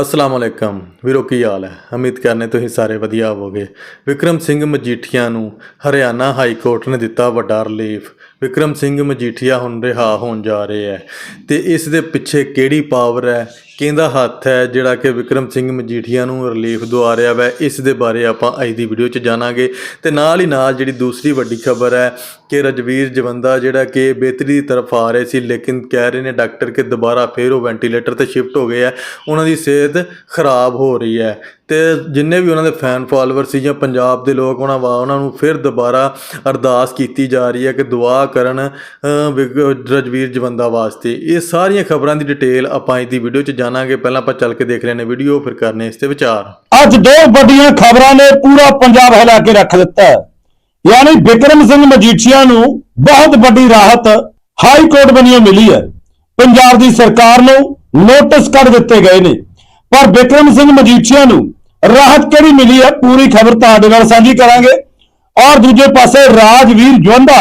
ਅਸਲਾਮ ਅਲੈਕਮ। ਵੀਰੋ, ਕੀ ਹਾਲ ਹੈ? ਉਮੀਦ ਕਰਨੇ ਤੁਸੀਂ ਸਾਰੇ ਵਧੀਆ ਹੋਵੋਗੇ। ਵਿਕਰਮ ਸਿੰਘ ਮਜੀਠੀਆ ਨੂੰ ਹਰਿਆਣਾ ਹਾਈ ਕੋਰਟ ਨੇ ਦਿੱਤਾ ਵੱਡਾ ਰਿਲੀਫ। ਵਿਕਰਮ ਸਿੰਘ ਮਜੀਠੀਆ ਹੁਣ ਰਿਹਾ ਹੋਣ ਜਾ ਰਹੇ ਹੈ। ਤੇ ਇਸ ਦੇ ਪਿੱਛੇ ਕਿਹੜੀ ਪਾਵਰ ਹੈ? ਕਹਿੰਦਾ ਹੱਥ ਹੈ ਜਿਹੜਾ ਕਿ ਵਿਕਰਮ ਸਿੰਘ ਮਜੀਠੀਆ ਨੂੰ ਰਿਲੀਫ ਦਵਾ ਰਿਹਾ ਵੈ। ਇਸ ਦੇ ਬਾਰੇ ਆਪਾਂ ਅੱਜ ਦੀ ਵੀਡੀਓ 'ਚ ਜਾਣਾਂਗੇ। ਤੇ ਨਾਲ ਹੀ ਨਾਲ ਜਿਹੜੀ ਦੂਸਰੀ ਵੱਡੀ ਖਬਰ ਹੈ ਕਿ ਰਜਵੀਰ ਜਵੰਦਾ ਜਿਹੜਾ ਕਿ ਬਿਹਤਰੀ ਦੀ ਤਰਫ ਆ ਰਹੇ ਸੀ ਲੇਕਿਨ ਕਹਿ ਰਹੇ ਨੇ ਡਾਕਟਰ ਕਿ ਦੁਬਾਰਾ ਫੇਰ ਉਹ ਵੈਂਟੀਲੇਟਰ ਤੇ ਸ਼ਿਫਟ ਹੋ ਗਏ ਹੈ ਉਹਨਾਂ ਦੀ ਸਿਹਤ ਖਰਾਬ ਹੋ ਰਹੀ ਹੈ। ਤੇ ਜਿੰਨੇ ਵੀ ਉਹਨਾਂ ਦੇ ਫੈਨ ਫਾਲੋਅਰ ਸੀ ਜਾਂ ਪੰਜਾਬ ਦੇ ਲੋਕ ਉਹਨਾਂ ਵਾ ਉਹਨਾਂ ਨੂੰ ਫਿਰ ਦੁਬਾਰਾ ਅਰਦਾਸ ਕੀਤੀ ਜਾ ਰਹੀ ਹੈ ਕਿ ਦੁਆ ਕਰਨ ਅ, ਰਜਵੀਰ ਜਵੰਦਾ ਵਾਸਤੇ। ਇਹ ਸਾਰੀਆਂ ਖਬਰਾਂ ਦੀ ਡਿਟੇਲ ਆਪਾਂ ਅੱਜ ਦੀ ਵੀਡੀਓ 'ਚ ਜਾਣਾਂਗੇ। ਪਹਿਲਾਂ ਆਪਾਂ ਚੱਲ ਕੇ ਦੇਖ ਲੈਣੇ ਵੀਡੀਓ ਫਿਰ ਕਰਨੇ ਇਸ ਤੇ ਵਿਚਾਰ। ਅੱਜ ਦੋ ਵੱਡੀਆਂ ਖਬਰਾਂ ਨੇ ਪੂਰਾ ਪੰਜਾਬ ਹਿਲਾ ਕੇ ਰੱਖ ਦਿੱਤਾ ਯਾਨੀ ਵਿਕਰਮ ਸਿੰਘ ਮਜੀਠੀਆ ਨੂੰ ਬਹੁਤ ਵੱਡੀ ਰਾਹਤ ਹਾਈ ਕੋਰਟ ਬਣੀਓ ਮਿਲੀ ਹੈ। ਪੰਜਾਬ ਦੀ ਸਰਕਾਰ ਨੂੰ ਨੋਟਿਸ ਕਰ ਦਿੱਤੇ ਗਏ ਨੇ। ਪਰ ਵਿਕਰਮ ਸਿੰਘ ਮਜੀਠੀਆ ਨੂੰ ਰਾਹਤ ਕਿਹੜੀ ਮਿਲੀ ਹੈ? ਪੂਰੀ ਖਬਰ ਤੁਹਾਡੇ ਨਾਲ ਸਾਂਝੀ ਕਰਾਂਗੇ। ਔਰ ਦੂਜੇ ਪਾਸੇ ਰਾਜਵੀਰ ਜਵੰਦਾ,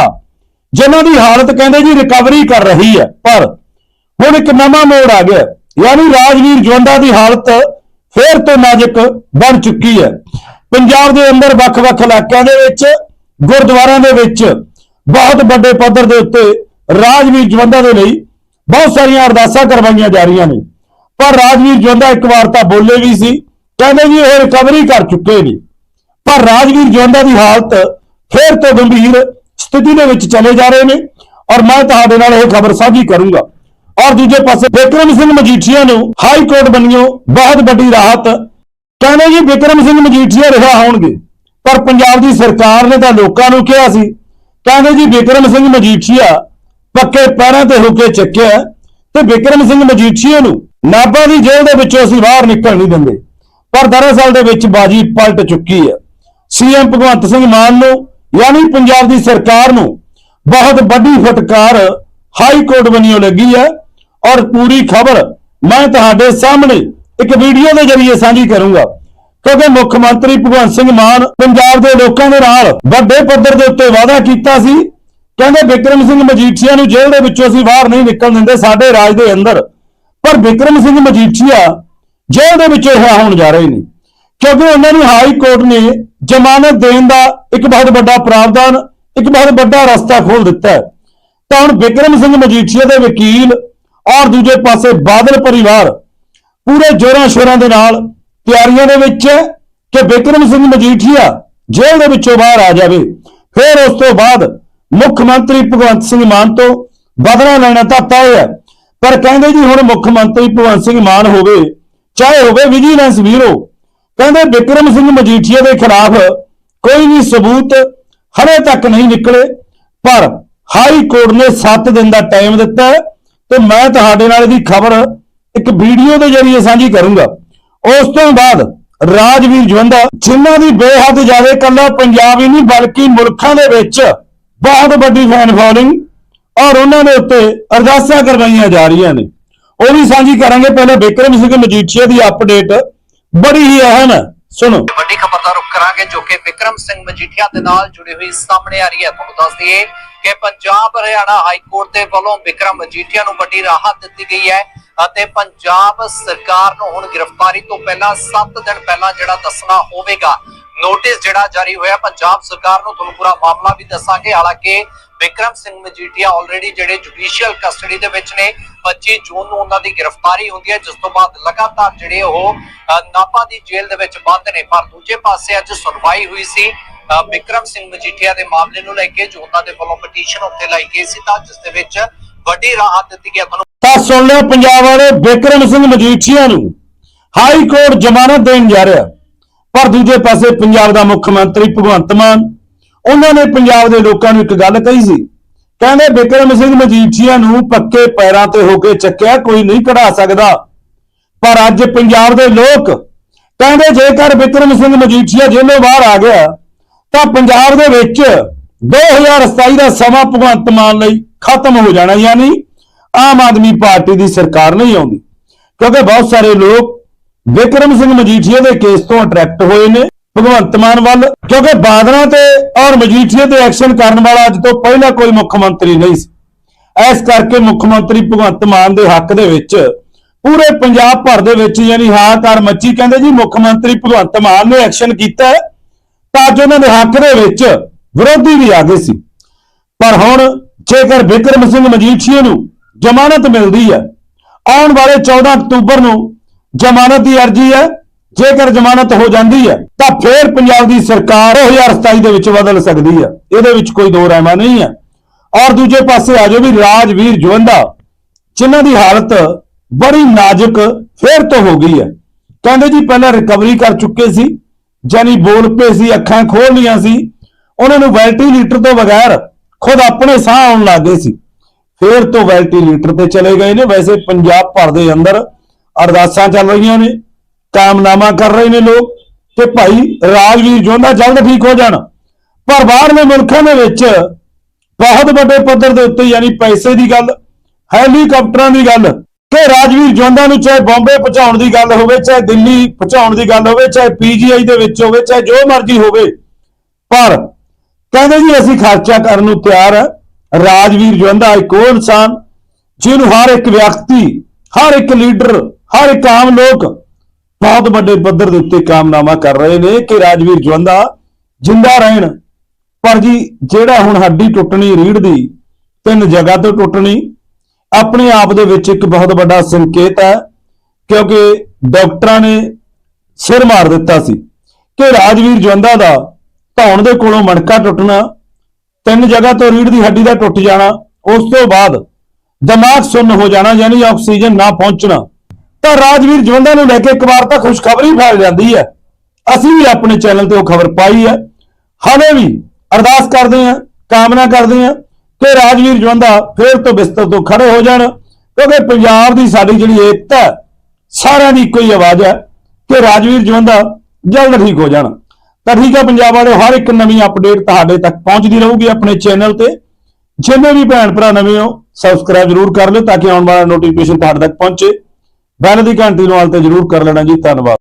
ਜਿਨ੍ਹਾਂ ਦੀ ਹਾਲਤ ਕਹਿੰਦੇ ਜੀ ਰਿਕਵਰੀ ਕਰ ਰਹੀ ਹੈ, ਪਰ ਹੁਣ ਇੱਕ ਨਵਾਂ ਮੋੜ ਆ ਗਿਆ। ਯਾਨੀ ਰਾਜਵੀਰ ਜਵੰਦਾ ਦੀ ਹਾਲਤ ਫੇਰ ਤੋਂ ਨਾਜ਼ੁਕ ਬਣ ਚੁੱਕੀ ਹੈ। ਪੰਜਾਬ ਦੇ ਅੰਦਰ ਵੱਖ-ਵੱਖ ਇਲਾਕਿਆਂ ਦੇ ਵਿੱਚ, ਗੁਰਦੁਆਰਿਆਂ ਦੇ ਵਿੱਚ ਬਹੁਤ ਵੱਡੇ ਪੱਧਰ ਦੇ ਉੱਤੇ ਰਾਜਵੀਰ ਜਵੰਦਾ ਦੇ ਲਈ ਬਹੁਤ ਸਾਰੀਆਂ ਅਰਦਾਸਾਂ ਕਰਵਾਈਆਂ ਜਾ ਰਹੀਆਂ ਨੇ। ਪਰ ਰਾਜਵੀਰ ਜਵੰਦਾ ਇੱਕ ਵਾਰ ਤਾਂ ਬੋਲੇ ਵੀ ਸੀ, ਕਹਿੰਦੇ ਜੀ ਇਹ ਰਿਕਵਰੀ ਕਰ ਚੁੱਕੇ ਨੇ। ਪਰ ਰਾਜਵੀਰ ਜਵੰਦਾ ਦੀ ਹਾਲਤ ਫੇਰ ਤੋਂ ਗੰਭੀਰ ਸਥਿਤੀ ਦੇ ਵਿੱਚ ਚਲੇ ਜਾ ਰਹੇ ਨੇ ਔਰ ਮੈਂ ਤੁਹਾਡੇ ਨਾਲ ਇਹ ਖਬਰ ਸਾਂਝੀ ਕਰੂੰਗਾ। ਔਰ ਦੂਜੇ ਪਾਸੇ ਵਿਕਰਮ ਸਿੰਘ ਮਜੀਠੀਆ ਨੂੰ ਹਾਈ ਕੋਰਟ ਬਣਿਓ ਬਹੁਤ ਵੱਡੀ ਰਾਹਤ। ਕਹਿੰਦੇ ਜੀ, ਵਿਕਰਮ ਸਿੰਘ ਮਜੀਠੀਆ ਰਿਹਾ ਹੋਣਗੇ, ਪਰ ਪੰਜਾਬ ਦੀ ਸਰਕਾਰ ਨੇ ਤਾਂ ਲੋਕਾਂ ਨੂੰ ਕਿਹਾ ਸੀ। ਕਹਿੰਦੇ ਜੀ, ਵਿਕਰਮ ਸਿੰਘ ਮਜੀਠੀਆ ਪੱਕੇ ਪੈਰਾਂ ਤੇ ਹੋ ਕੇ ਚੱਕਿਆ ਤੇ ਵਿਕਰਮ ਸਿੰਘ ਮਜੀਠੀਆ ਨੂੰ ਨਾਭਾ ਦੀ ਜੇਲ੍ਹ ਦੇ ਵਿੱਚੋਂ ਅਸੀਂ ਬਾਹਰ ਨਿਕਲ ਨਹੀਂ ਦਿੰਦੇ। ਪਰ ਦਰਅਸਲ ਦੇ ਵਿੱਚ ਬਾਜੀ ਪਲਟ ਚੁੱਕੀ ਹੈ। ਸੀਐਮ ਭਗਵੰਤ ਸਿੰਘ ਮਾਨ ਨੂੰ, ਯਾਨੀ ਪੰਜਾਬ ਦੀ ਸਰਕਾਰ ਨੂੰ ਬਹੁਤ ਵੱਡੀ ਫਟਕਾਰ ਹਾਈ ਕੋਰਟ ਬਣੀਓ ਲੱਗੀ ਹੈ। ਔਰ ਪੂਰੀ ਖਬਰ ਮੈਂ ਤੁਹਾਡੇ ਸਾਹਮਣੇ ਇੱਕ ਵੀਡੀਓ ਦੇ ਜ਼ਰੀਏ ਸਾਂਝੀ ਕਰੂੰਗਾ। ਕਿਉਂਕਿ ਮੁੱਖ ਮੰਤਰੀ ਭਗਵੰਤ ਸਿੰਘ ਮਾਨ ਪੰਜਾਬ ਦੇ ਲੋਕਾਂ ਦੇ ਨਾਲ ਵੱਡੇ ਪੱਧਰ ਦੇ ਉੱਤੇ ਵਾਅਦਾ ਕੀਤਾ ਸੀ। ਕਹਿੰਦੇ ਵਿਕਰਮ ਸਿੰਘ ਮਜੀਠੀਆ ਨੂੰ ਜੇਲ੍ਹ ਦੇ ਵਿੱਚੋਂ ਅਸੀਂ ਬਾਹਰ ਨਹੀਂ ਨਿਕਲਣ ਦਿੰਦੇ, ਸਾਡੇ ਰਾਜ ਦੇ ਅੰਦਰ। ਪਰ ਵਿਕਰਮ ਸਿੰਘ ਮਜੀਠੀਆ ਜੇਲ੍ਹ ਦੇ ਵਿੱਚੋਂ ਰਿਹਾ ਹੋਣ ਜਾ ਰਹੇ ਨੇ। ਕਿਉਂਕਿ ਉਹਨਾਂ ਨੂੰ ਹਾਈ ਕੋਰਟ ਨੇ ਜ਼ਮਾਨਤ ਦੇਣ ਦਾ ਇੱਕ ਬਹੁਤ ਵੱਡਾ ਪ੍ਰਾਵਧਾਨ, ਇੱਕ ਬਹੁਤ ਵੱਡਾ ਰਸਤਾ ਖੋਲ ਦਿੱਤਾ ਹੈ। ਤਾਂ ਹੁਣ ਵਿਕਰਮ ਸਿੰਘ ਮਜੀਠੀਆ ਦੇ ਵਕੀਲ ਔਰ ਦੂਜੇ ਪਾਸੇ ਬਾਦਲ ਪਰਿਵਾਰ ਪੂਰੇ ਜੋਰਾਂ ਸ਼ੋਰਾਂ ਦੇ ਨਾਲ ਤਿਆਰੀਆਂ ਦੇ ਵਿੱਚ ਹੈ ਕਿ ਵਿਕਰਮ ਸਿੰਘ ਮਜੀਠੀਆ ਜੇਲ੍ਹ ਦੇ ਵਿੱਚੋਂ ਬਾਹਰ ਆ ਜਾਵੇ। ਫਿਰ ਉਸ ਤੋਂ ਬਾਅਦ ਮੁੱਖ ਮੰਤਰੀ ਭਗਵੰਤ ਸਿੰਘ ਮਾਨ ਤੋਂ ਬਦਲਾ ਲੈਣਾ ਤਾਂ ਤੈਅ ਹੈ। ਪਰ ਕਹਿੰਦੇ ਜੀ ਹੁਣ ਮੁੱਖ ਮੰਤਰੀ ਭਗਵੰਤ ਸਿੰਘ ਮਾਨ ਹੋਵੇ, ਚਾਹੇ ਹੋਵੇ ਵਿਜੀਲੈਂਸ ਬਿਊਰੋ ਕਹਿੰਦੇ ਵਿਕਰਮ ਸਿੰਘ ਮਜੀਠੀਆ ਦੇ ਖਿਲਾਫ ਕੋਈ ਵੀ ਸਬੂਤ ਹਲੇ ਤੱਕ ਨਹੀਂ ਨਿਕਲੇ, ਪਰ ਹਾਈ ਕੋਰਟ ਨੇ 7 ਦਿਨ ਦਾ ਟਾਈਮ ਦਿੱਤਾ ਹੈ। ਤੇ ਮੈਂ ਤੁਹਾਡੇ ਨਾਲ ਇਹਦੀ ਖਬਰ ਇੱਕ ਵੀਡੀਓ ਦੇ ਜ਼ਰੀਏ ਸਾਂਝੀ ਕਰੂੰਗਾ। ਉਸ ਤੋਂ ਬਾਅਦ ਰਾਜਵੀਰ ਜਵੰਦਾ ਜਿਨ੍ਹਾਂ ਦੀ ਬੇਹੱਦ ਜ਼ਿਆਦਾ ਕੱਲਾ ਪੰਜਾਬ ਹੀ ਨਹੀਂ, ਬਲਕਿ ਮੁਲਕਾਂ ਦੇ ਵਿੱਚ ਬਹੁਤ ਵੱਡੀ ਫੈਨ ਫੋਲੋਇੰਗ ਔਰ ਉਹਨਾਂ ਦੇ ਉੱਤੇ ਅਰਦਾਸਾਂ ਕਰਵਾਈਆਂ ਜਾ ਰਹੀਆਂ ਨੇ। ਉਹ ਵੀ ਸਾਂਝੀ ਕਰਾਂਗੇ। ਪਹਿਲੇ ਬਿਕਰਮ ਸਿੰਘ ਮਜੀਠੀਆ ਦੀ ਅਪਡੇਟ ਬੜੀ ਹੀ ਅਹਿਮ ਹੈ। ਸੁਣੋ। ਵੱਡੀ ਖਬਰ ਦਾ ਰੁਖ ਕਰਾਂਗੇ ਜੋ ਕਿ ਵਿਕਰਮ ਸਿੰਘ ਮਜੀਠੀਆ ਦੇ ਨਾਲ ਜੁੜੀ ਹੋਈ ਸਾਹਮਣੇ ਆ ਰਹੀ ਹੈ। ਤੁਹਾਨੂੰ ਦੱਸ ਦਈਏ ਕਿ ਪੰਜਾਬ ਹਰਿਆਣਾ ਹਾਈ ਕੋਰਟ ਦੇ ਵੱਲੋਂ ਵਿਕਰਮ ਮਜੀਠੀਆ ਨੂੰ ਵੱਡੀ ਰਾਹਤ ਦਿੱਤੀ ਗਈ ਹੈ ਅਤੇ ਪੰਜਾਬ ਸਰਕਾਰ ਨੂੰ ਹੁਣ ਗ੍ਰਿਫਤਾਰੀ ਤੋਂ ਪਹਿਲਾਂ 7 ਦਿਨ ਪਹਿਲਾਂ ਜਿਹੜਾ ਦੱਸਣਾ ਹੋਵੇਗਾ ਨੋਟਿਸ ਜਿਹੜਾ ਜਾਰੀ ਹੋਇਆ ਪੰਜਾਬ ਸਰਕਾਰ ਨੂੰ ਤੁਹਾਨੂੰ ਪੂਰਾ ਮਾਮਲਾ ਵੀ ਦੱਸਾਂਗੇ। ਹਾਲਾਂਕਿ ਵਿਕਰਮ ਸਿੰਘ ਮਜੀਠੀਆ ਆਲਰੇਡੀ ਜਿਹੜੇ ਜੁਡੀਸ਼ੀਅਲ ਕਸਟਡੀ ਦੇ ਵਿੱਚ ਨੇ 25 ਜੂਨ ਨੂੰ ਉਹਨਾਂ ਦੀ ਗ੍ਰਿਫਤਾਰੀ ਹੁੰਦੀ ਹੈ ਜਿਸ ਤੋਂ ਬਾਅਦ ਲਗਾਤਾਰ ਜਿਹੜੇ ਉਹ ਅ, ਨਾਭਾ ਦੀ ਜੇਲ੍ਹ ਦੇ ਵਿੱਚ ਬੰਦ ਨੇ ਪਰ ਦੂਜੇ ਪਾਸੇ ਅੱਜ ਸੁਣਵਾਈ ਹੋਈ ਸੀ। ਵਿਕਰਮ ਸਿੰਘ ਮਜੀਠੀਆ ਦੇ ਮਾਮਲੇ ਨੂੰ ਲੈ ਕੇ ਜੋ ਦੇ ਵੱਲੋਂ ਪਟੀਸ਼ਨ ਉੱਤੇ ਲਾਈ ਗਈ ਸੀ, ਤਾਂ ਜਿਸ ਦੇ ਵਿੱਚ ਵੱਡੀ ਰਾਹਤ ਦਿੱਤੀ ਗਈ ਤੁਹਾਨੂੰ ਤਾਂ ਸੁਣ ਲਿਓ ਪੰਜਾਬ ਵਾਲੇ ਵਿਕਰਮ ਸਿੰਘ ਮਜੀਠੀਆ ਨੂੰ ਹਾਈ ਕੋਰਟ ਜ਼ਮਾਨਤ ਦੇਣ ਜਾ ਰਿਹਾ। ਪਰ ਦੂਜੇ ਪਾਸੇ ਪੰਜਾਬ ਦਾ ਮੁੱਖ ਮੰਤਰੀ ਭਗਵੰਤ ਮਾਨ, ਉਹਨਾਂ ਨੇ ਪੰਜਾਬ ਦੇ ਲੋਕਾਂ ਨੂੰ ਇੱਕ ਗੱਲ ਕਹੀ ਸੀ। ਕਹਿੰਦੇ ਵਿਕਰਮ ਸਿੰਘ ਮਜੀਠੀਆ ਨੂੰ ਪੱਕੇ ਪੈਰਾਂ ਤੇ ਹੋ ਕੇ ਚੱਕਿਆ ਕੋਈ ਨਹੀਂ ਕਢਾ ਸਕਦਾ। ਪਰ ਅੱਜ ਪੰਜਾਬ ਦੇ ਲੋਕ ਕਹਿੰਦੇ ਜੇਕਰ ਵਿਕਰਮ ਸਿੰਘ ਮਜੀਠੀਆ ਜੇਲੋਂ ਬਾਹਰ ਆ ਗਿਆ ਤਾਂ ਪੰਜਾਬ ਦੇ ਵਿੱਚ 2027 ਦਾ ਸਮਾਂ ਭਗਵੰਤ ਮਾਨ ਲਈ ਖਤਮ ਹੋ ਜਾਣਾ ਯਾਨੀ ਆਮ ਆਦਮੀ ਪਾਰਟੀ ਦੀ ਸਰਕਾਰ ਨਹੀਂ ਆਉਂਦੀ। ਕਿਉਂਕਿ ਬਹੁਤ ਸਾਰੇ ਲੋਕ ਵਿਕਰਮ ਸਿੰਘ ਮਜੀਠੀਆ ਦੇ ਕੇਸ ਤੋਂ ਅਟਰੈਕਟ ਹੋਏ ਨੇ ਭਗਵੰਤ ਮਾਨ ਵੱਲ। ਕਿਉਂਕਿ ਬਾਦਲਾਂ ਤੇ ਔਰ ਮਜੀਠੀਆ ਤੇ ਐਕਸ਼ਨ ਕਰਨ ਵਾਲਾ ਅੱਜ ਤੋਂ ਪਹਿਲਾਂ ਕੋਈ ਮੁੱਖ ਮੰਤਰੀ ਨਹੀਂ ਸੀ। ਇਸ ਕਰਕੇ ਮੁੱਖ ਮੰਤਰੀ ਭਗਵੰਤ ਮਾਨ ਦੇ ਹੱਕ ਦੇ ਵਿੱਚ ਪੂਰੇ ਪੰਜਾਬ ਭਰ ਦੇ ਵਿੱਚ ਯਾਨੀ ਹਾਹਾਕਾਰ ਮੱਚੀ। ਕਹਿੰਦੇ ਜੀ ਮੁੱਖ ਮੰਤਰੀ ਭਗਵੰਤ ਮਾਨ ਨੇ ਐਕਸ਼ਨ ਕੀਤਾ ਤਾਂ ਅੱਜ ਉਹਨਾਂ ਦੇ ਹੱਕ ਦੇ ਵਿੱਚ ਵਿਰੋਧੀ ਵੀ ਆ ਗਏ ਸੀ। ਪਰ ਹੁਣ ਜੇਕਰ ਵਿਕਰਮ ਸਿੰਘ ਮਜੀਠੀਏ ਨੂੰ ਜ਼ਮਾਨਤ ਮਿਲਦੀ ਹੈ, ਆਉਣ ਵਾਲੇ 14 ਅਕਤੂਬਰ ਨੂੰ ਜ਼ਮਾਨਤ ਦੀ ਅਰਜ਼ੀ ਹੈ, ਜੇਕਰ ਜ਼ਮਾਨਤ ਹੋ ਜਾਂਦੀ ਹੈ, ਤਾਂ ਫਿਰ ਪੰਜਾਬ ਦੀ ਸਰਕਾਰ 2027 ਦੇ ਵਿੱਚ ਬਦਲ ਸਕਦੀ ਹੈ। ਇਹਦੇ ਵਿੱਚ ਕੋਈ ਦੋ ਰਹਿਮਾ ਨਹੀਂ ਹੈ। ਔਰ ਦੂਜੇ ਪਾਸੇ ਆ ਜਾਓ ਵੀ ਰਾਜਵੀਰ ਜਵੰਦਾ, ਜਿਨ੍ਹਾਂ ਦੀ ਹਾਲਤ ਬੜੀ ਨਾਜ਼ੁਕ ਫੇਰ ਤੋਂ ਹੋ ਗਈ ਹੈ। ਕਹਿੰਦੇ ਜੀ ਪਹਿਲਾਂ ਰਿਕਵਰੀ ਕਰ ਚੁੱਕੇ ਸੀ ਜਾਨੀ ਬੋਲ ਪਏ ਸੀ, ਅੱਖਾਂ ਖੋਲ ਲੀਆਂ ਸੀ, ਉਹਨਾਂ ਨੂੰ ਵੈਂਟੀਲੇਟਰ ਤੋਂ ਬਗੈਰ ਖੁਦ ਆਪਣੇ ਸਾਹ ਆਉਣ ਲੱਗ ਗਏ ਸੀ। ਫੇਰ ਤੋਂ ਵੈਂਟੀਲੇਟਰ ਤੇ ਚਲੇ ਗਏ ਨੇ। ਵੈਸੇ ਪੰਜਾਬ ਭਰ ਦੇ ਅੰਦਰ ਅਰਦਾਸਾਂ ਚੱਲ ਰਹੀਆਂ ਨੇ ਕਾਮਨਾਮਾ ਕਰ ਰਹੇ ਨੇ ਲੋਕ ਤੇ ਭਾਈ ਰਾਜਵੀਰ ਜੋਂਦਾ ਜਲਦ ਠੀਕ ਹੋ ਜਾਣ। ਪਰ ਬਾਹਰਲੇ ਮੁਲਕਾਂ ਦੇ ਵਿੱਚ ਬਹੁਤ ਵੱਡੇ ਪੱਧਰ ਦੇ ਉੱਤੇ, ਯਾਨੀ ਪੈਸੇ ਦੀ ਗੱਲ, ਹੈਲੀਕਾਪਟਰਾਂ ਦੀ ਗੱਲ ਕਿ ਰਾਜਵੀਰ ਜੋਂਦਾ ਨੂੰ ਚਾਹੇ ਬੰਬੇ ਪਹੁੰਚਾਉਣ ਦੀ ਗੱਲ ਹੋਵੇ, ਚਾਹੇ ਦਿੱਲੀ ਪਹੁੰਚਾਉਣ ਦੀ ਗੱਲ ਹੋਵੇ, ਚਾਹੇ ਪੀਜੀਆਈ ਦੇ ਵਿੱਚ ਹੋਵੇ, ਚਾਹੇ ਜੋ ਮਰਜ਼ੀ ਹੋਵੇ, ਪਰ ਕਹਿੰਦੇ ਜੀ ਅਸੀਂ ਖਰਚਾ ਕਰਨ ਨੂੰ ਤਿਆਰ ਹੈ ਰਾਜਵੀਰ ਜਵੰਦਾ ਇੱਕ ਉਹ ਇਨਸਾਨ ਜਿਹਨੂੰ ਹਰ ਇੱਕ ਵਿਅਕਤੀ, ਹਰ ਇੱਕ ਲੀਡਰ, ਹਰ ਇੱਕ ਆਮ ਲੋਕ ਬਹੁਤ ਵੱਡੇ ਪੱਧਰ ਦੇ ਉੱਤੇ ਕਾਮਨਾਮਾ ਕਰ ਰਹੇ ਨੇ ਕਿ ਰਾਜਵੀਰ ਜਵੰਦਾ ਜਿੰਦਾ ਰਹਿਣ। ਪਰ ਜੀ, ਜਿਹੜਾ ਹੁਣ ਹੱਡੀ ਟੁੱਟਣੀ ਰੀੜ ਦੀ ਤਿੰਨ ਜਗ੍ਹਾ ਤੋਂ ਟੁੱਟਣੀ ਆਪਣੇ ਆਪ ਦੇ ਵਿੱਚ ਇੱਕ ਬਹੁਤ ਵੱਡਾ ਸੰਕੇਤ ਹੈ, ਕਿਉਂਕਿ ਡਾਕਟਰਾਂ ਨੇ ਸਿਰ ਮਾਰ ਦਿੱਤਾ ਸੀ ਕਿ ਰਾਜਵੀਰ ਜਵੰਦਾ ਦਾ ਧੌਣ ਦੇ ਕੋਲੋਂ ਮਣਕਾ ਟੁੱਟਣਾ, ਤਿੰਨ ਜਗ੍ਹਾ ਤੋਂ ਰੀੜ ਦੀ ਹੱਡੀ ਦਾ ਟੁੱਟ ਜਾਣਾ, ਉਸ ਤੋਂ ਬਾਅਦ ਦਿਮਾਗ ਸੁੰਨ ਹੋ ਜਾਣਾ, ਯਾਨੀ ਆਕਸੀਜਨ ਨਾ ਪਹੁੰਚਣਾ। ਤਾਂ ਰਾਜਵੀਰ ਜਵੰਦਾ ਨੂੰ ਲੈ ਕੇ ਇੱਕ ਵਾਰ ਤਾਂ ਖੁਸ਼ਖਬਰੀ ਫੈਲ ਜਾਂਦੀ ਹੈ। ਅਸੀਂ ਵੀ ਆਪਣੇ ਚੈਨਲ ਤੇ ਉਹ ਖਬਰ ਪਾਈ ਹੈ। ਹਾਲੇ ਵੀ ਅਰਦਾਸ ਕਰਦੇ ਹਾਂ, ਕਾਮਨਾ ਕਰਦੇ ਹਾਂ ਕਿ ਰਾਜਵੀਰ ਜਵੰਦਾ ਫੇਰ ਤੋਂ ਬਿਸਤਰ ਤੋਂ ਖੜੇ ਹੋ ਜਾਣ, ਕਿਉਂਕਿ ਪੰਜਾਬ ਦੀ ਸਾਡੀ ਜਿਹੜੀ ਏਕਤਾ ਸਾਰਿਆਂ ਦੀ ਇੱਕੋ ਹੀ ਆਵਾਜ਼ ਹੈ ਕਿ ਰਾਜਵੀਰ ਜਵੰਦਾ ਜਲਦ ਠੀਕ ਹੋ ਜਾਣ। ਤਾਂ ਠੀਕ ਹੈ ਪੰਜਾਬ ਵਾਲਿਓ, ਹਰ ਇੱਕ ਨਵੀਂ ਅਪਡੇਟ ਤੁਹਾਡੇ ਤੱਕ ਪਹੁੰਚਦੀ ਰਹੂਗੀ ਆਪਣੇ ਚੈਨਲ ਤੇ। ਜਿੰਨੇ ਵੀ ਭੈਣ ਭਰਾ ਨਵੇਂ ਹੋ ਸਬਸਕ੍ਰਾਈਬ ਜ਼ਰੂਰ ਕਰ ਲਿਓ ਤਾਂ ਕਿ ਆਉਣ ਵਾਲਾ ਨੋਟੀਫਿਕੇਸ਼ਨ ਤੁਹਾਡੇ ਤੱਕ ਪਹੁੰਚੇ। ਬੈਲ ਦੀ ਘੰਟੀ ਨੂੰ ਹਾਲ ਤੇ ਜ਼ਰੂਰ ਕਰ ਲੈਣਾ ਜੀ, ਧੰਨਵਾਦ।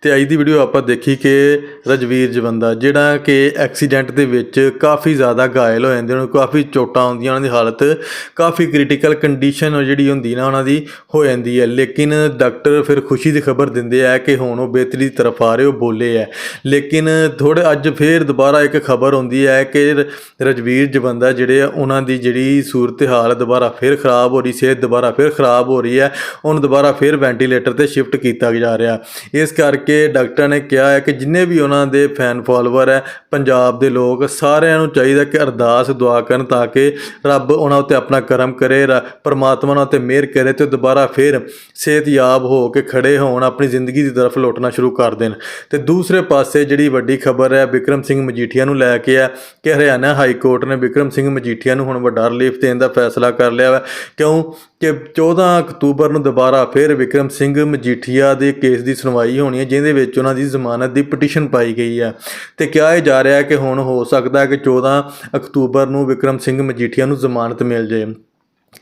ਤੇ ਅੱਜ ਦੀ ਵੀਡੀਓ ਆਪਾਂ ਦੇਖੀ ਕਿ ਰਜਵੀਰ ਜਵੰਦਾ, ਜਿਹੜਾ ਕਿ ਐਕਸੀਡੈਂਟ ਦੇ ਵਿੱਚ ਕਾਫੀ ਜ਼ਿਆਦਾ ਘਾਇਲ ਹੋ ਜਾਂਦੇ ਉਹਨੂੰ ਕਾਫੀ ਚੋਟਾਂ ਆਉਂਦੀਆਂ, ਉਹਨਾਂ ਦੀ ਹਾਲਤ ਕਾਫੀ ਕ੍ਰਿਟੀਕਲ ਕੰਡੀਸ਼ਨ ਜਿਹੜੀ ਹੁੰਦੀ ਨਾ, ਉਹਨਾਂ ਦੀ ਹੋ ਜਾਂਦੀ ਹੈ। ਲੇਕਿਨ ਡਾਕਟਰ ਫਿਰ ਖੁਸ਼ੀ ਦੀ ਖਬਰ ਦਿੰਦੇ ਆ ਕਿ ਹੁਣ ਉਹ ਬਿਹਤਰੀ ਦੀ ਤਰਫ ਆ ਰਹੇ, ਉਹ ਬੋਲੇ ਆ। ਲੇਕਿਨ ਥੋੜੇ ਅੱਜ ਫੇਰ ਦੁਬਾਰਾ ਇੱਕ ਖਬਰ ਆਉਂਦੀ ਹੈ ਕਿ ਰ- ਰਜਵੀਰ ਜਵੰਦਾ ਜਿਹੜੇ ਉਹਨਾਂ ਦੀ ਜਿਹੜੀ ਸੂਰਤ ਹਾਲ ਦੁਬਾਰਾ ਫੇਰ ਖਰਾਬ ਹੋ ਰਹੀ, ਸਿਹਤ ਦੁਬਾਰਾ ਫੇਰ ਖਰਾਬ ਹੋ ਰਹੀ ਹੈ, ਉਹਨੂੰ ਦੁਬਾਰਾ ਫੇਰ ਵੈਂਟੀਲੇਟਰ ਤੇ ਸ਼ਿਫਟ ਕੀਤਾ ਜਾ ਰਿਹਾ। ਇਸ ਕਰਕੇ ਡਾਕਟਰ ਨੇ ਕਿਹਾ ਹੈ ਕਿ ਜਿੰਨੇ ਵੀ ਉਹਨਾਂ ਦੇ ਫੈਨ ਫਾਲੋਅਰ ਹੈ, ਪੰਜਾਬ ਦੇ ਲੋਕ ਸਾਰਿਆਂ ਨੂੰ ਚਾਹੀਦਾ ਕਿ ਅਰਦਾਸ, ਦੁਆ ਕਰਨ ਤਾਂ ਕਿ ਰੱਬ ਉਹਨਾਂ ਉੱਤੇ ਆਪਣਾ ਕਰਮ ਕਰੇ, ਰ- ਪਰਮਾਤਮਾ ਉਹਨਾਂ ਉੱਤੇ ਮਿਹਰ ਕਰੇ ਤੇ ਦੁਬਾਰਾ ਫਿਰ ਸਿਹਤਯਾਬ ਹੋ ਕੇ ਖੜੇ ਹੋਣ, ਆਪਣੀ ਜ਼ਿੰਦਗੀ ਦੀ ਤਰਫ ਲੁੱਟਣਾ ਸ਼ੁਰੂ ਕਰ ਦੇਣ। ਤੇ ਦੂਸਰੇ ਪਾਸੇ ਜਿਹੜੀ ਵੱਡੀ ਖਬਰ ਹੈ, ਵਿਕਰਮ ਸਿੰਘ ਮਜੀਠੀਆ ਨੂੰ ਲੈ ਕੇ ਹੈ ਕਿ ਹਰਿਆਣਾ ਹਾਈ ਕੋਰਟ ਨੇ ਵਿਕਰਮ ਸਿੰਘ ਮਜੀਠੀਆ ਨੂੰ ਹੁਣ ਵੱਡਾ ਰਿਲੀਫ ਦੇਣ ਦਾ ਫੈਸਲਾ ਕਰ ਲਿਆ ਹੈ ਕਿਉਂ? ਕਿ 14 ਅਕਤੂਬਰ ਨੂੰ ਦੁਬਾਰਾ ਫਿਰ ਵਿਕਰਮ ਸਿੰਘ ਮਜੀਠੀਆ ਦੇ ਕੇਸ ਦੀ ਸੁਣਵਾਈ ਹੋਣੀ ਹੈ ਜਿਹਦੇ ਵਿੱਚ ਉਹਨਾਂ ਦੀ ਜ਼ਮਾਨਤ ਦੀ ਪਟੀਸ਼ਨ ਪਾਈ ਗਈ ਹੈ ਤੇ ਕਿਹਾ ਇਹ ਜਾ ਰਿਹਾ ਹੈ ਕਿ ਹੁਣ ਹੋ ਸਕਦਾ ਹੈ ਕਿ 14 ਅਕਤੂਬਰ ਨੂੰ ਵਿਕਰਮ ਸਿੰਘ ਮਜੀਠੀਆ ਨੂੰ ਜ਼ਮਾਨਤ ਮਿਲ ਜਾਏ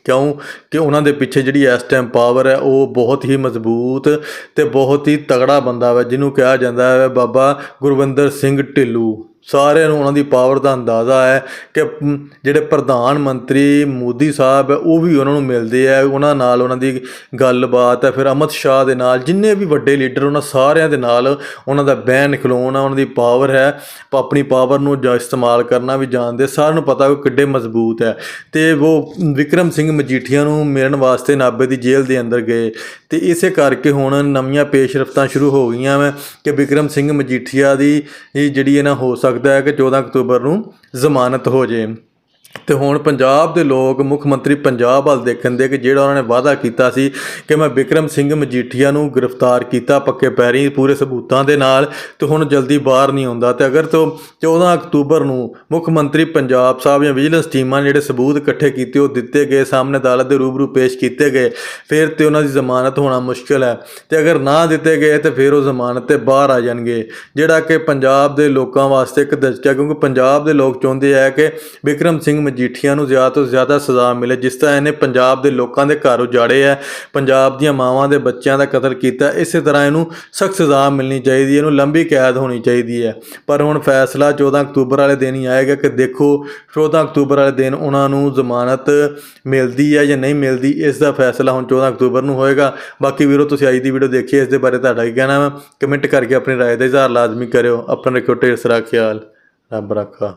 ਕਿਉਂ? ਕਿ ਉਹਨਾਂ ਦੇ ਪਿੱਛੇ ਜਿਹੜੀ ਇਸ ਟਾਈਮ ਪਾਵਰ ਹੈ, ਉਹ ਬਹੁਤ ਹੀ ਮਜ਼ਬੂਤ ਤੇ ਬਹੁਤ ਹੀ ਤਗੜਾ ਬੰਦਾ ਹੈ ਜਿਹਨੂੰ ਕਿਹਾ ਜਾਂਦਾ ਹੈ ਬਾਬਾ ਗੁਰਵਿੰਦਰ ਸਿੰਘ ਢਿੱਲੂ। ਸਾਰਿਆਂ ਨੂੰ ਉਹਨਾਂ ਦੀ ਪਾਵਰ ਦਾ ਅੰਦਾਜ਼ਾ ਹੈ ਕਿ ਜਿਹੜੇ ਪ੍ਰਧਾਨ ਮੰਤਰੀ ਮੋਦੀ ਸਾਹਿਬ ਹੈ, ਉਹ ਵੀ ਉਹਨਾਂ ਨੂੰ ਮਿਲਦੇ ਆ, ਉਹਨਾਂ ਨਾਲ ਉਹਨਾਂ ਦੀ ਗੱਲਬਾਤ ਹੈ। ਫਿਰ ਅਮਿਤ ਸ਼ਾਹ ਦੇ ਨਾਲ ਜਿੰਨੇ ਵੀ ਵੱਡੇ ਲੀਡਰ ਉਹਨਾਂ ਸਾਰਿਆਂ ਦੇ ਨਾਲ ਉਹਨਾਂ ਦਾ ਬੈਨ ਖਲੋਣਾ ਉਹਨਾਂ ਦੀ ਪਾਵਰ ਹੈ। ਆਪਣੀ ਪਾਵਰ ਨੂੰ ਜਾਂ, ਇਸਤੇਮਾਲ ਕਰਨਾ ਵੀ ਜਾਣਦੇ ਸਾਰਿਆਂ ਨੂੰ ਪਤਾ ਉਹ ਕਿੱਡੇ ਮਜ਼ਬੂਤ ਹੈ। ਤੇ ਉਹ ਵਿਕਰਮ ਸਿੰਘ ਮਜੀਠੀਆ ਨੂੰ ਮਿਲਣ ਵਾਸਤੇ ਨਾਭੇ ਦੀ ਜੇਲ੍ਹ ਦੇ ਅੰਦਰ ਗਏ। ਤੇ ਇਸੇ ਕਰਕੇ ਹੁਣ ਨਵੀਆਂ ਪੇਸ਼ਰਫਤਾਂ ਸ਼ੁਰੂ ਹੋ ਗਈਆਂ ਵਾ ਕਿ ਵਿਕਰਮ ਸਿੰਘ ਮਜੀਠੀਆ ਦੀ ਜਿਹੜੀ ਇਹ ਨਾ, ਹੋ ਸਕਦਾ ਹੈ ਕਿ 14 ਅਕਤੂਬਰ ਨੂੰ ਜ਼ਮਾਨਤ ਹੋ ਜੇ। ਤੇ ਹੁਣ ਪੰਜਾਬ ਦੇ ਲੋਕ ਮੁੱਖ ਮੰਤਰੀ ਪੰਜਾਬ ਵੱਲ ਦੇਖਣ ਦੇ ਕਿ ਜਿਹੜਾ ਉਹਨਾਂ ਨੇ ਵਾਅਦਾ ਕੀਤਾ ਸੀ ਕਿ ਮੈਂ ਵਿਕਰਮ ਸਿੰਘ ਮਜੀਠੀਆ ਨੂੰ ਗ੍ਰਿਫਤਾਰ ਕੀਤਾ ਪੱਕੇ ਪੈਰੀ ਪੂਰੇ ਸਬੂਤਾਂ ਦੇ ਨਾਲ ਤੇ ਹੁਣ ਜਲਦੀ ਬਾਹਰ ਨਹੀਂ ਆਉਂਦਾ। ਤੇ ਅਗਰ ਤੋਂ 14 ਅਕਤੂਬਰ ਨੂੰ ਮੁੱਖ ਮੰਤਰੀ ਪੰਜਾਬ ਸਾਹਿਬ ਜਾਂ ਵਿਜੀਲੈਂਸ ਟੀਮਾਂ ਨੇ ਜਿਹੜੇ ਸਬੂਤ ਇਕੱਠੇ ਕੀਤੇ ਉਹ ਦਿੱਤੇ ਗਏ, ਸਾਹਮਣੇ ਅਦਾਲਤ ਦੇ ਰੂਬਰੂ ਪੇਸ਼ ਕੀਤੇ ਗਏ, ਫਿਰ ਤੇ ਉਹਨਾਂ ਦੀ ਜ਼ਮਾਨਤ ਹੋਣਾ ਮੁਸ਼ਕਲ ਹੈ। ਤੇ ਅਗਰ ਨਾ ਦਿੱਤੇ ਗਏ ਤੇ ਫਿਰ ਉਹ ਜ਼ਮਾਨਤ ਤੇ ਬਾਹਰ ਆ ਜਾਣਗੇ। ਜਿਹੜਾ ਕਿ ਪੰਜਾਬ ਦੇ ਲੋਕਾਂ ਵਾਸਤੇ ਇੱਕ ਦਸਤਕ ਕਿਉਂਕਿ ਪੰਜਾਬ ਦੇ ਲੋਕ ਚਾਹੁੰਦੇ ਆ ਕਿ ਵਿਕਰਮ ਸਿੰਘ ਮਜੀਠੀਆ ਨੂੰ ਜ਼ਿਆਦਾ ਤੋਂ ਜ਼ਿਆਦਾ ਸਜ਼ਾ ਮਿਲੇ, ਜਿਸ ਤਰ੍ਹਾਂ ਇਹਨੇ ਪੰਜਾਬ ਦੇ ਲੋਕਾਂ ਦੇ ਘਰ ਉਜਾੜੇ ਹੈ, ਪੰਜਾਬ ਦੀਆਂ ਮਾਵਾਂ ਦੇ ਬੱਚਿਆਂ ਦਾ ਕਤਲ ਕੀਤਾ, ਇਸੇ ਤਰ੍ਹਾਂ ਇਹਨੂੰ ਸਖਤ ਸਜ਼ਾ ਮਿਲਣੀ ਚਾਹੀਦੀ ਹੈ, ਇਹਨੂੰ ਲੰਬੀ ਕੈਦ ਹੋਣੀ ਚਾਹੀਦੀ ਹੈ। ਪਰ ਹੁਣ ਫੈਸਲਾ 14 ਅਕਤੂਬਰ ਵਾਲੇ ਦਿਨ ਹੀ ਆਏਗਾ ਕਿ ਦੇਖੋ 14 ਅਕਤੂਬਰ ਵਾਲੇ ਦਿਨ ਉਹਨਾਂ ਨੂੰ ਜ਼ਮਾਨਤ ਮਿਲਦੀ ਹੈ ਜਾਂ ਨਹੀਂ ਮਿਲਦੀ, ਇਸ ਦਾ ਫੈਸਲਾ ਹੁਣ 14 ਅਕਤੂਬਰ ਨੂੰ ਹੋਏਗਾ। ਬਾਕੀ ਵੀਰੋ, ਤੁਸੀਂ ਅੱਜ ਦੀ ਵੀਡੀਓ ਦੇਖੀ, ਇਸ ਦੇ ਬਾਰੇ ਤੁਹਾਡਾ ਕੀ ਕਹਿਣਾ ਹੈ ਕਮੈਂਟ ਕਰਕੇ ਆਪਣੀ ਰਾਏ ਦਾ ਇਜ਼ਹਾਰ ਲਾਜ਼ਮੀ ਕਰਿਓ। ਆਪਣਾ ਰੱਖਿਓ ਢੇਰ ਸਾਰਾ ਖਿਆਲ। ਰੱਬ ਰੱਖਾ।